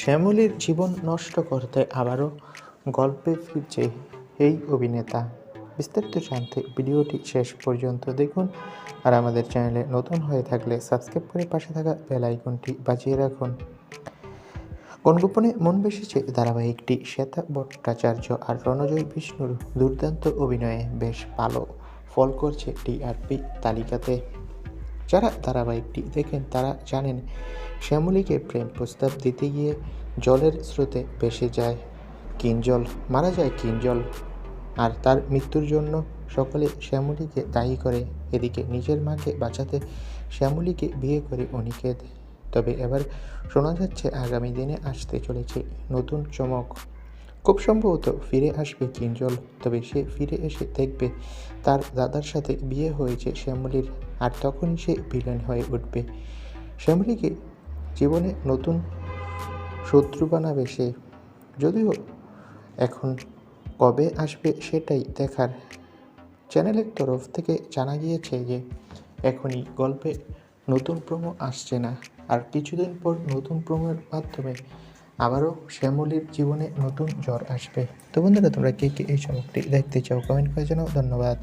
শ্যামলীর জীবন নষ্ট করতে আবারও গল্পে ফিরছে এই অভিনেতা। বিস্তারিত জানতে ভিডিওটি শেষ পর্যন্ত দেখুন আর আমাদের চ্যানেলে নতুন হয়ে থাকলে সাবস্ক্রাইব করে পাশে থাকা বেল আইকনটি বাজিয়ে রাখুন। কোন গোপনে মন বেসেছে ধারাবাহিকটি শ্বেতা ভট্টাচার্য আর রণজয় বিষ্ণুর দুর্দান্ত অভিনয়ে বেশ ভালো ফল করছে টিআরপি তালিকাতে। যারা ধারাবাহিকটি দেখেন, তারা জানেন শ্যামলীকে প্রেম প্রস্তাব দিতে গিয়ে জলের স্রোতে ভেসে যায় কিঞ্জল, মারা যায় কিঞ্জল। আর তার মৃত্যুর জন্য সকলে শ্যামলীকে দায়ী করে, এদিকে নিজের মাকে বাঁচাতে শ্যামলীকে বিয়ে করে অনিকেত তবে এবার শোনা যাচ্ছে, আগামী দিনে আসতে চলেছে নতুন চমক। খুব সম্ভবত ফিরে আসবে কিঞ্জল, তবে সে ফিরে এসে দেখবে তার দাদার সাথে বিয়ে হয়েছে শ্যামলীর, আর তখনই সে ভিলেন হয়ে উঠবে। শ্যামলীকে জীবনে নতুন শত্রু বানাবে সে, যদিও এখন কবে আসবে সেটাই দেখার। চ্যানেলের তরফ থেকে জানা গিয়েছে যে, এখনই গল্পে নতুন প্রোমো আসছে না, আর কিছুদিন পর নতুন প্রোমোর মাধ্যমে আবারও শ্যামলির জীবনে নতুন জ্বর আসবে। তো বন্ধুরা, তোমরা কে কে এই চমকটি দেখতে চাও? কমেন্ট করে জানাও। ধন্যবাদ।